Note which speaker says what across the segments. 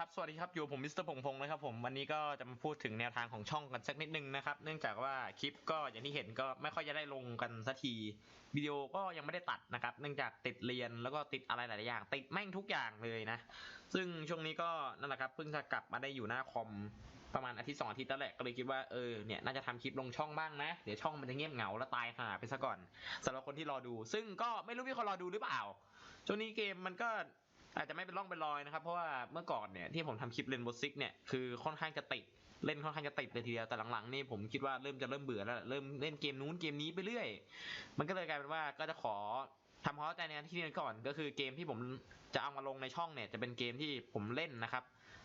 Speaker 1: ครับสวัสดีครับอยู่ผมมิสเตอร์พงพงนะครับผมวันนี้ก็จะมาพูดถึงแนวทางของช่องกันสักนิดนึงนะครับเนื่องจากว่าคลิปก็อย่างที่เห็นก็ไม่ค่อยจะได้ลงกันสักทีวิดีโอก็ยังไม่ได้ตัดนะครับเนื่องจากติดเรียนแล้วก็ติดอะไรหลายๆอย่าง ติดแม่งทุกอย่างเลยนะ ซึ่งช่วงนี้ก็นั่นแหละครับเพิ่งจะกลับมาได้อยู่หน้าคอมประมาณอาทิตย์สองอาทิตย์แล้วแหละก็เลยคิดว่าเออเนี่ยน่าจะทำคลิปลงช่องบ้างนะเดี๋ยวช่องมันจะเงียบเหงาแล้วตายหาไปซะก่อนสำหรับคนที่รอดู ซึ่งก็ไม่รู้มีคนรอดูหรือเปล่าช่วงนี้เกมมันก็ อาจจะไม่เป็นร่องเป็นรอยนะครับ เพราะว่าเมื่อก่อนเนี่ยที่ผมทำคลิปเล่นบทซิกเนี่ยคือค่อนข้างจะติดเล่นค่อนข้างจะติดเลยทีเดียวแต่หลังๆนี่ผมคิดว่าเริ่มจะเริ่มเบื่อแล้วเริ่มเล่นเกมนู้นเกมนี้ไปเรื่อย มันก็เลยกลายเป็นว่าก็จะขอทำความเข้าใจในที่นี้ก่อนก็คือเกมที่ผมจะเอามาลงในช่องเนี่ยจะเป็นเกมที่ผมเล่นนะครับ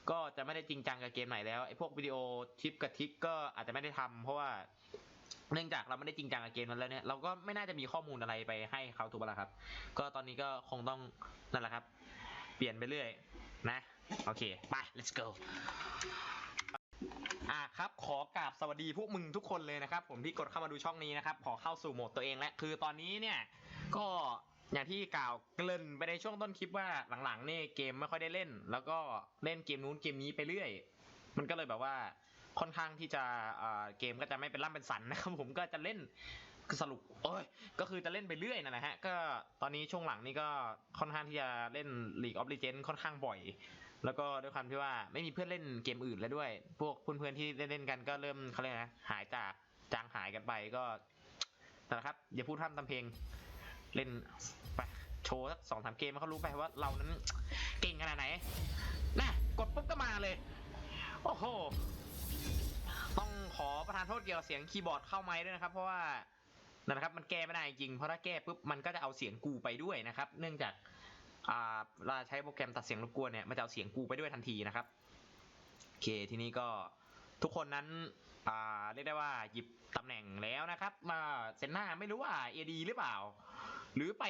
Speaker 1: ก็จะไม่ได้จริงจังกับเกมไหนแล้วไอ้พวกวิดีโอทิปกับทิกก็อาจจะไม่ได้ทำเพราะว่าเนื่องจากเราไม่ได้จริงจังกับเกมนั้นแล้วเนี่ยเราก็ไม่น่าจะมีข้อมูลอะไรไปให้เขาถูกปะล่ะครับ ก็ตอนนี้ก็คงต้องนั่นแหละครับ ปลี่ยนไปเรื่อยนะ โอเค ไป let's go อะครับ ขอกราบสวัสดีพวกมึงทุกคนเลยนะครับ ผมที่กดเข้ามาดูช่องนี้นะครับ ขอเข้าสู่โหมดตัวเองแล้วคือตอนนี้เนี่ย ก็อย่างที่กล่าวเกริ่นไปในช่วงต้นคลิปว่าหลังๆนี่เกมไม่ค่อยได้เล่น แล้วก็เล่นเกมนู้นเกมนี้ไปเรื่อย มันก็เลยแบบว่าค่อนข้างที่จะอ่าเกมก็จะไม่เป็นร่ำเป็นสันนะครับผมก็จะเล่น สรุปโอ้ยก็คือจะเล่นไปเรื่อยนั่นะฮะ ก็ตอนนี้ช่วงหลังนี่ก็ค่อนข้างที่จะเล่น League of Legends ค่อนข้างบ่อย แล้วก็ด้วยความที่ว่าไม่มีเพื่อนเล่นเกมอื่นแล้วด้วย พวกเพื่อนๆที่เล่นกันก็เริ่มเขาเรียกนะหายจากจางหายกันไปก็นั่นแหละครับ อย่าพูดพร่ำทำเพลงเล่นไปโชว์สักสองสามเกมเขารู้ไปว่าเรานั้นเก่งขนาดไหนนะกดปุ๊บก็มาเลย โอ้โห ต้องขอประทานโทษเกี่ยวกับเสียงคีย์บอร์ดเข้าไม้ด้วยนะครับ เพราะว่า นะครับมันแก้ไม่ได้จริงเพราะถ้าแก้ปุ๊บมันก็จะเอาเสียงกูไปด้วยนะครับ เนื่องจากอ่าเวลาใช้โปรแกรมตัดเสียงรบกวนเนี่ยมันจะเอาเสียงกูไปด้วยทันทีนะครับโอเคทีนี้ก็ทุกคนนั้นอ่าเรียกได้ว่าหยิบตำแหน่งแล้วนะครับมาเซนหน้าไม่รู้ว่าเอดีหรือเปล่า หรือไป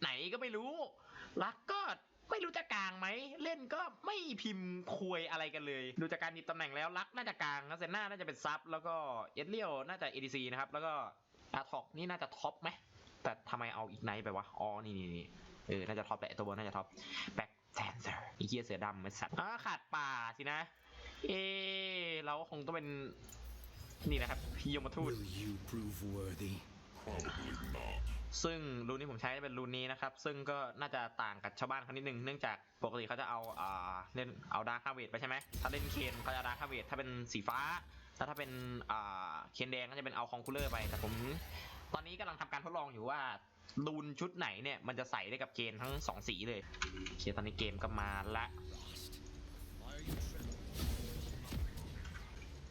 Speaker 1: ไหนก็ไม่รู้รักก็ไม่รู้จะกลางไหมเล่นก็ไม่พิมพ์คุยอะไรกันเลย ดูจากการหยิบตำแหน่งแล้วรักน่าจะกลางนะเซนหน้าน่าจะเป็นซับแล้วก็เอเลียวน่าจะ ADC นะครับแล้วก็ อาท็อกนี่น่าจะท็อปไหมแต่ทำไมเอาอีกไนท์ไปวะ อ๋อ นี่นี่นี่เออ น่าจะท็อปแหละตัวบนน่าจะท็อปแบ็คแซนเซอร์อีเกียเสือดำไอ้สัตว์อ่าขาดป่าสินะ เออเราก็คงต้องเป็น นี่นะครับพี่ยมทูต
Speaker 2: Will you prove worthy?
Speaker 1: ซึ่งรูนที่ผมใช้เป็นรูนนี้นะครับ ซึ่งก็น่าจะต่างกับชาวบ้านเขานิดนึง เนื่องจากปกติเขาจะเอาอ่าเล่นเอาดาร์คาเวทไปใช่ไหมถ้าเล่นเคนเขาจะดาร์คาเวทถ้าเป็นสีฟ้า แล้วถ้าเป็นอ่าเคนแดงก็จะเป็นเอาคองคูลเลอร์ไป แต่ผม ตอนนี้กำลังทำการทดลองอยู่ว่าดูนชุดไหนเนี่ย มันจะใส่ได้กับเคนทั้งสองสีเลยโอเคตอนนี้เกมก็มาละ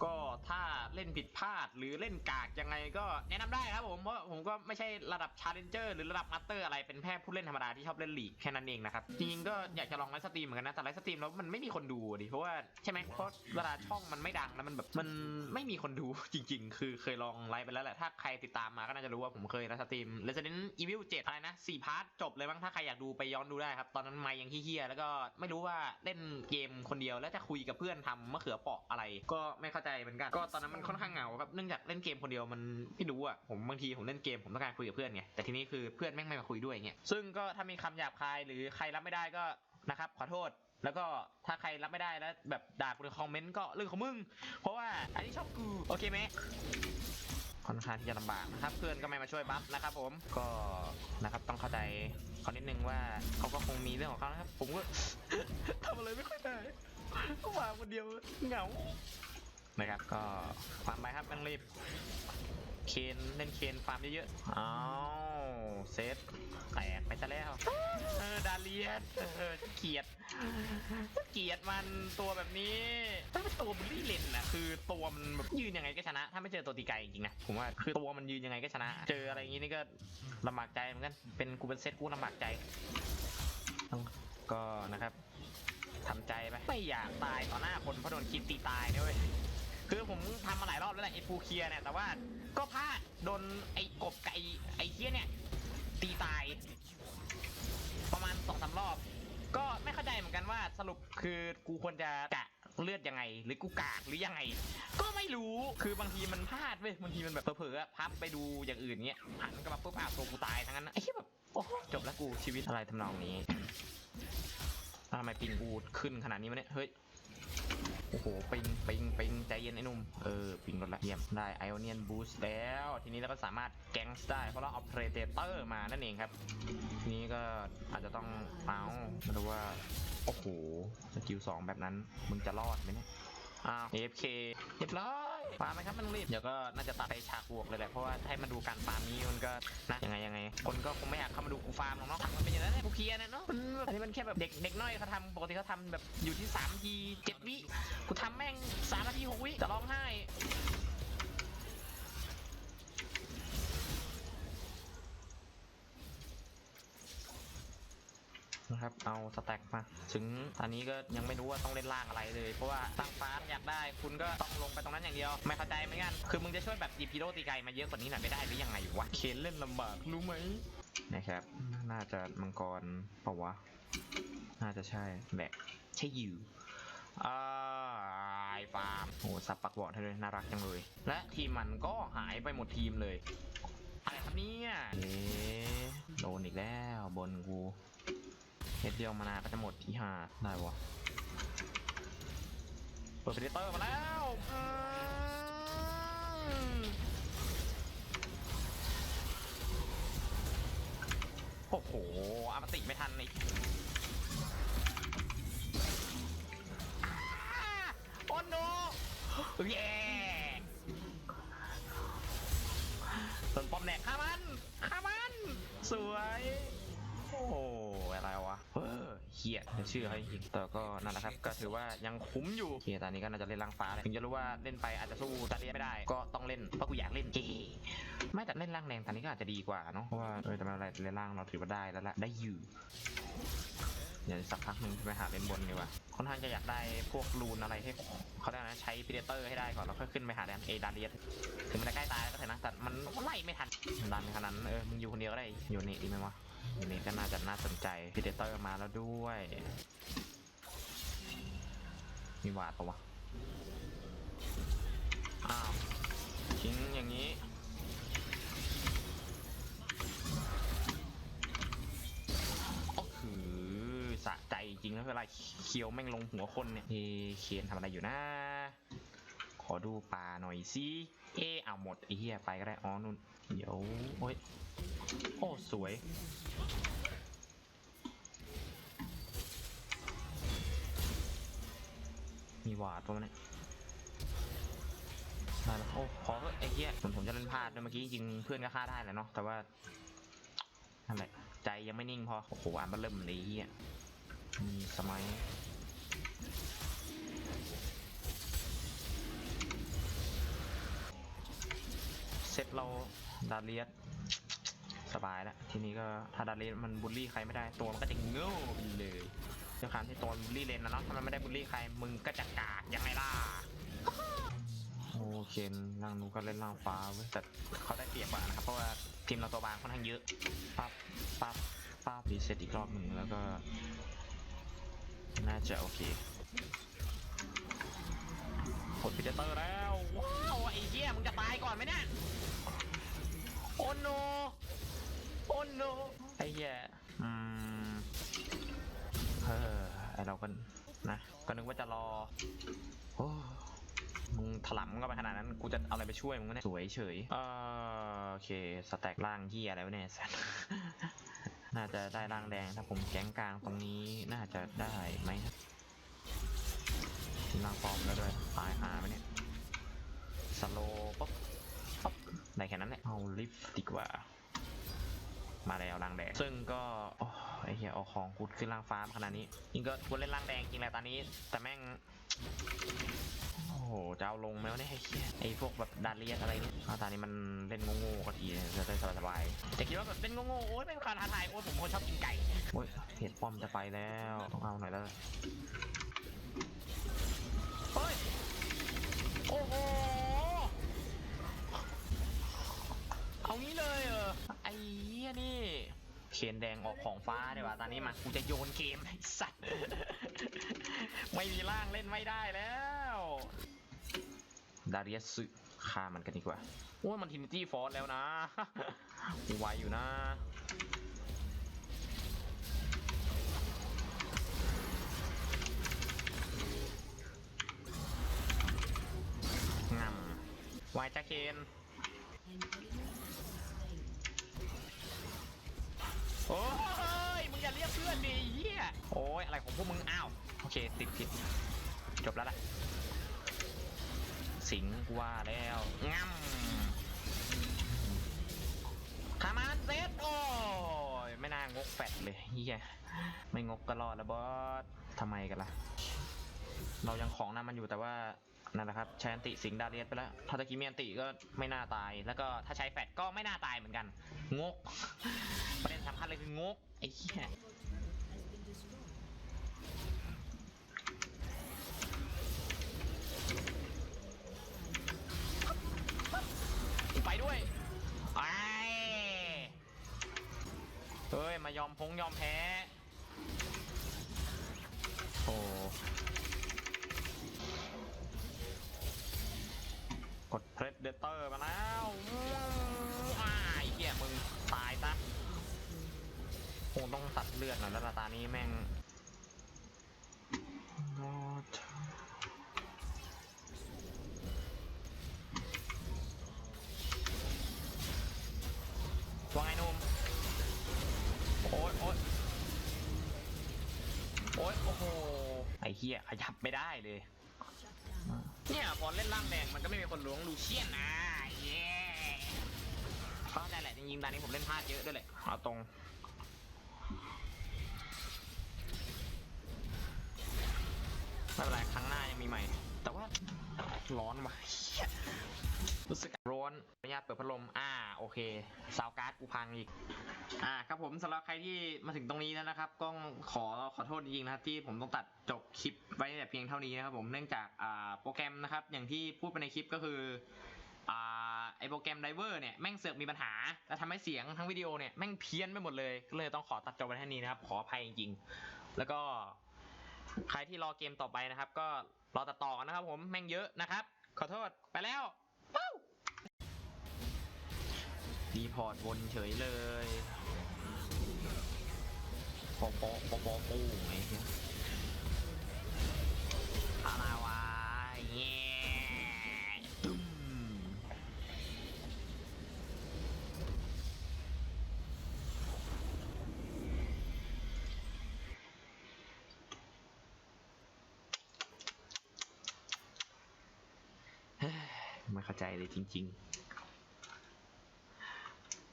Speaker 1: ก็ถ้าเล่นผิดพลาดหรือเล่นกากยังไงก็แนะนำได้ครับผมเพราะผมก็ไม่ใช่ระดับชาเลนเจอร์หรือระดับมาสเตอร์อะไรเป็นแค่ผู้เล่นธรรมดาที่ชอบเล่นลีกแค่นั้นเองนะครับจริงๆก็อยากจะลองไลฟ์สตรีมเหมือนกันนะแต่ไลฟ์สตรีมแล้วมันไม่มีคนดูดิเพราะว่าใช่ไหมเพราะเวลาช่องมันไม่ดังแล้วมันแบบมันไม่มีคนดูจริง ๆ คือเคยลองไลฟ์ไปแล้วแหละถ้าใครติดตามมาก็น่าจะรู้ว่าผมเคยไลฟ์สตรีม Resident Evil 7อะไรนะ4พาร์ทจบเลยมั้งถ้าใครอยากดูไปย้อนดูได้ครับตอนนั้นไม่ยังเฮี้ยแล้วก็ไม่รู้ว่าเล่นเกมคนเดียวแล้วจะคุยกับเพื่อนทำมะเขือเปาะอะไร ก็ไม่เข้าใจเหมือนกัน ก็ตอนนั้นมันค่อนข้างเหงาครับ เนื่องจากเล่นเกมคนเดียวมันไม่รู้อะ ผมบางทีผมเล่นเกมผมต้องการคุยกับเพื่อนไง แต่ทีนี้คือเพื่อนแม่งไม่มาคุยด้วยเงี้ย ซึ่งก็ถ้ามีคำหยาบคายหรือใครรับไม่ได้ก็นะครับขอโทษแล้วก็ถ้าใครรับไม่ได้แล้วแบบด่ากูในคอมเมนต์ก็เรื่องของมึง เพราะว่าอันนี้ชอบกูโอเคไหมค่อนข้างที่จะลำบากนะครับเพื่อนก็ไม่มาช่วยบัฟนะครับผมก็นะครับต้องเข้าใจเขานิดนึงว่าเขาก็คงมีเรื่องของเขานะครับผมก็ทำอะไรไม่ค่อยได้วาคนเดียวเหงา นะครับก็ฟามไปครับแม่งรีบเคนเล่นเคนฟามเยอะๆอ้าวเซตแตกไปซะแล้วเออดาเลียสเออเกลียดเกลียดมันตัวแบบนี้ถ้าเป็นตัวบุลี่เลนนะคือตัวมันแบบยืนยังไงก็ชนะ ถ้าไม่เจอตัวตีไกลจริงๆนะผมว่าคือตัวมันยืนยังไงก็ชนะ เจออะไรอย่างงี้นี่ก็ลำบากใจเหมือนกันเป็นกูเป็นเซตกูลำบากใจก็นะครับทำใจไปไม่อยากตายต่อหน้าคนเพราะโดนคิดตีตายนะเว้ย คือผมทำมาหลายรอบแล้วแหละไอ้ฟูเคียเนี่ยแต่ว่าก็พลาดโดนไอ้กบไก่ไอ้เคียเนี่ย ตีตาย ประมาณสองสามรอบ ก็ไม่เข้าใจเหมือนกันว่าสรุปคือกูควรจะกะเลือดยังไง หรือกูกากหรือยังไง ก็ไม่รู้คือบางทีมันพลาดเว้ยบางทีมันแบบเผลอๆอะพับไปดูอย่างอื่นเงี้ยหันกลับมาปุ๊บอ้าวตัวกูตายทั้งนั้นนะไอ้เหี้ยแบบโอ้โหจบแล้วกูชีวิตอะไรทำนองนี้ทำไมปิงกูขึ้นขนาดนี้วะเนี่ยเฮ้ย โอ้โห ปิง ปิง ปิง ใจเย็นไอ้หนุ่ม เออ ปิงรถละเยี่ยม ได้ไอออนเนียนบูสต์แล้ว ทีนี้เราก็สามารถแก๊งส์ได้ เพราะเราเอาเพรเดเตอร์มานั่นเองครับ ทีนี้ก็อาจจะต้องเอามาดูว่า โอ้โห สกิลสองแบบนั้น มึงจะรอดไหมเนี่ย อ้าว AFK เรียบร้อย ฟาร์มไหมครับมันรีบเดี๋ยวก็น่าจะตัดไปฉากบวกเลยแหละเพราะว่าให้มาดูการฟาร์มนี้มันก็นะยังไงยังไง คนก็คงไม่อยากเข้ามาดูกูฟาร์มหรอกเนาะมันเป็นอย่างนั้นแหละกูเคลียร์นะเนาะมันอันนี้มันแค่แบบเด็กเด็กน้อยเขาทำปกติเขาทำแบบอยู่ที่3ที7วิกูทำแม่ง3นาที6วิจะร้องไห้ ครับ เอาสแต็กมา ถึงตอนนี้ก็ยังไม่รู้ว่าต้องเล่นล่างอะไรเลย เพราะว่าตั้งฟ้าอยากได้ คุณก็ต้องลงไปตรงนั้นอย่างเดียว ไม่เข้าใจเหมือนกัน คือมึงจะช่วยแบบตีพีโรตีไกลมาเยอะกว่านี้หน่อยไม่ได้หรือยังไงวะ เคนเล่นลำบากรู้ไหมนะครับ น่าจะมังกรปล่าวะ น่าจะใช่แบกใช่อยู่อ่าไอฟาร์มโอ้สับปักบอดให้เลยน่ารักจังเลย และทีมมันก็หายไปหมดทีมเลยอะไรครับเนี่ยเอ๊โดนอีกแล้วบนกู เฮ็ดเดียวมานาก็จะหมดที่ห้าได้วะเปิดเพเตอร์มาแล้วโอ้โหอามาติไม่ทันอีกอ้าโอ้โนเย้ อเฮียเดี๋ยวชื่อเขาจริงๆแต่ก็นั่นแหละครับ ก็ถือว่ายังคุ้มอยู่เฮียตอนนี้ก็น่าจะเล่นล่างฟ้าเลยถึงจะรู้ว่าเล่นไปอาจจะสู้ตาเลียไม่ได้ ก็ต้องเล่นเพราะกูอยากเล่นเจไม่แต่เล่นล่างแดงตอนนี้ก็อาจจะดีกว่าเนาะเพราะว่าเออแต่ม่เป็นไรเล่นล่างเราถือว่าได้แล้วแหละได้อยู่เดี๋ยวสักพักหนึ่งไปหาเล่นบนดีกว่าค่อนข้างจะอยากได้พวกรูนอะไรให้เขาได้นะใช้พีเดเตอร์ให้ได้ก่อนแล้วค่อยขึ้นไปหาแดนเอดาเลียสถึงมันจะใกล้ตายแล้วก็เถอะนะแต่มันไล่ไม่ทันดันขนาดนั้นเออมึงอยู่คนเดียวก็ได้อยู่นี่ดีไหมวะ อันนี้ก็น่าจะน่าสนใจพีเดเตอร์มาแล้วด้วย มีวาดปะวะ อ้าวทิ้งอย่างนี้ก็คือสะใจจริงนะเวลาเคียวแม่งลงหัวคนเนี่ยเอเคนทำอะไรอยู่นะ ขอดูปลาหน่อยสิ เอะเอาหมดไอ้เหี้ยไปก็ได้ อ๋อนุ่น เดี๋ยว โอ้ย โอ้สวย มีวาดตัวเนี่ยได้แล้วโอ้ขอเถอะไอ้เหี้ยผมผมจะเล่นพลาดด้วยเมื่อกี้จริงๆเพื่อนก็ฆ่าได้แหละเนาะแต่ว่านั่นแหละใจยังไม่นิ่งพอโอ้โหอ่านมันเริ่มเลยไอ้เหี้ยมีสมัยเซตเราดาเลียส สบายแล้วทีนี้ก็ถ้าดาเลียสมันบูลลี่ใครไม่ได้ตัวมันก็จะโง่ไปเลยด้วยการที่ตัวบูลลี่เลนนะเนาะถ้ามันไม่ได้บูลลี่ใครมึงก็จะกากยังไงล่ะโอเคล่างนูก็เล่นล่างฟ้าเว้ยแต่เขาได้เปรียบกว่านะครับเพราะว่าทีมเราตัวบางค่อนข้างเยอะปั๊บปั๊บปั๊บรีเซ็ตอีกรอบหนึ่งแล้วก็ น่าจะโอเคกดพิเดเตอร์แล้วว้าวไอ้เหี้ยมึงจะตายก่อนไหมเนี่ยโอ้โน โอ้โนไอ้เหี้ยอืมเฮ้อไอเราก็นะก็นึกว่าจะรอโอ้มึงถลำก็ไปขนาดนั้น กูจะเอาอะไรไปช่วยมึงวะเนี่ยสวยเฉยเออโอเคสแต็กล่างเหี้ยอะไรวะเนี่ยสัสน่าจะได้ล่างแดงถ้าผมแก๊งกลางตรงนี้น่าจะได้ไหมครับทีมล่างฟอร์มแล้วด้วยตายหาไหมเนี่ยสโลปุ๊บปุ๊บได้แค่นั้นแหละเอาลิฟต์ดีกว่า มาแล้วล่างแดง ซึ่งก็โอ้ไอ้เหี้ยเอาของกูขึ้นล่างฟ้ามาขนาดนี้ยิงก็ควรเล่นล่างแดงจริงแหละตอนนี้ แต่แม่งโอ้โหจะเอาลงไหมวะเนี่ยไอ้เหี้ยไอ้พวกแบบดาเลียสอะไรเนี่ยอ้าวตอนนี้มันเล่นโง่ๆก็ทีเนี่ยจะได้สบายๆแต่คิดว่าแบบเล่นโง่ๆโอ๊ยไม่เป็นการท้าทายโอ๊ยผมคนชอบกินไก่โอ๊ยเห็ดป้อมจะไปแล้วต้องเอาหน่อยแล้วล่ะเฮ้ยโอ้โห เอางี้เลยเออไอ้เหี้ยนี่เขียนแดงออกของฟ้าเนี่ยว่ะตอนนี้มากูจะโยนเกมไอ้สัตว์ไม่มีร่างเล่นไม่ได้แล้วดาริอัสฆ่ามันกันดีกว่าโอ้ยมันทินิตี้ฟอร์สแล้วนะไวอยู่นะงำวไวจักเคน โอ้ยมึงอย่าเรียกเพื่อนดิเหี้ยโอ้ยอะไรของพวกมึงอ้าวโอเคติดผิดจบแล้วล่ะ สิงว่าแล้วงั้มทามันเซตโอ้ยไม่น่างกแฟดเลยเฮียไม่งกก็รอดแล้วบอสทำไมกันล่ะ เรายังของนำมันอยู่แต่ว่า นั่นแหละครับใช้อันติสิงดาเรียสไปแล้วถ้าตะกี้มีอันติก็ไม่น่าตาย แล้วก็ถ้าใช้แฟดก็ไม่น่าตายเหมือนกัน งก ประเด็นสำคัญเลยคืองก ไอ้เหี้ยไปด้วยไอ้เฮ้ย มายอมพงยอมแพ้ โอ้ เพรสเดเตอร์มาแล้วอื้ออ้าเหี้ยมึงตายซะคงต้องตัดเลือดหน่อยแล้วตานี้แม่งว่าไงนุ่มโอ๊ยโอ๊ยโอ๊ยโอ้โห ไอ้เหี้ยขยับไม่ได้เลย ยพอเล่นล่างแดงมันก็ไม่มีคนล้วงลูเชียนนะเย้เข้าใจแหละจริงๆตอนนี้ผมเล่นพลาดเยอะด้วยแหละเอาตรงไม่เป็นไรครั้งหน้ายังมีใหม่ แต่ว่าร้อนว่ะเหี้ยรู้สึกร้อนขออนุญาตเปิดพัดลมอ่า โอเคซาวการ์ดกูพังอีก อ่าครับผมสำหรับใครที่มาถึงตรงนี้แล้วนะครับ ก็ขอขอโทษจริงๆนะครับที่ผมต้องตัดจบคลิปไว้แต่เพียงเท่านี้นะครับผมเนื่องจากอ่าโปรแกรมนะครับ อย่างที่พูดไปในคลิปก็คืออ่าไอโปรแกรมไดเวอร์เนี่ยแม่งเสือกมีปัญหาและทำให้เสียงทั้งวิดีโอเนี่ยแม่งเพี้ยนไปหมดเลยก็เลยต้องขอตัดจบไว้แค่นี้นะครับขออภัยจริงๆแล้วก็ใครที่รอเกมต่อไปนะครับ ก็รอตัดต่อกันนะครับผมแม่งเยอะนะครับ ขอโทษไปแล้ว รีพอร์ตวนเฉยเลยปะโปะโปะโปะปูไอ้เหี้ยอะไรวะเงี้ตุ้มไม่เข้าใจเลยจริง ๆ